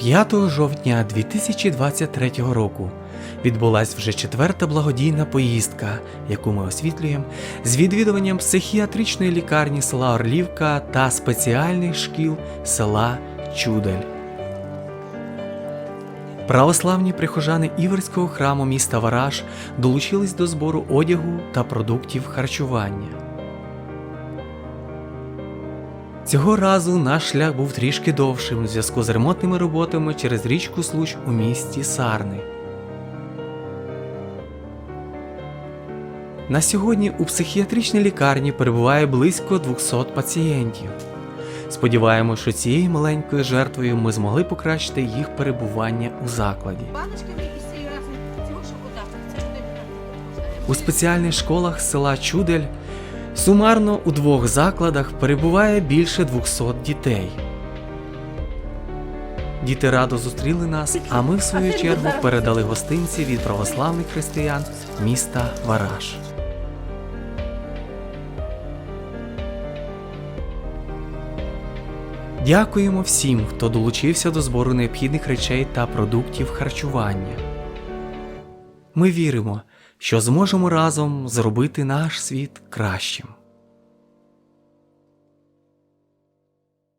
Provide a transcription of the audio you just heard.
5 жовтня 2023 року відбулась вже четверта благодійна поїздка, яку ми освітлюємо з відвідуванням психіатричної лікарні села Орлівка та спеціальних шкіл села Чудель. Православні прихожани Іверського храму міста Вараж долучились до збору одягу та продуктів харчування. Цього разу наш шлях був трішки довшим у зв'язку з ремонтними роботами через річку Случ у місті Сарни. На сьогодні у психіатричній лікарні перебуває близько 200 пацієнтів. Сподіваємося, що цією маленькою жертвою ми змогли покращити їх перебування у закладі. У спеціальних школах села Чудель сумарно у двох закладах перебуває більше 200 дітей. Діти радо зустріли нас, а ми в свою чергу передали гостинці від православних християн міста Вараж. Дякуємо всім, хто долучився до збору необхідних речей та продуктів харчування. Ми віримо, що зможемо разом зробити наш світ кращим.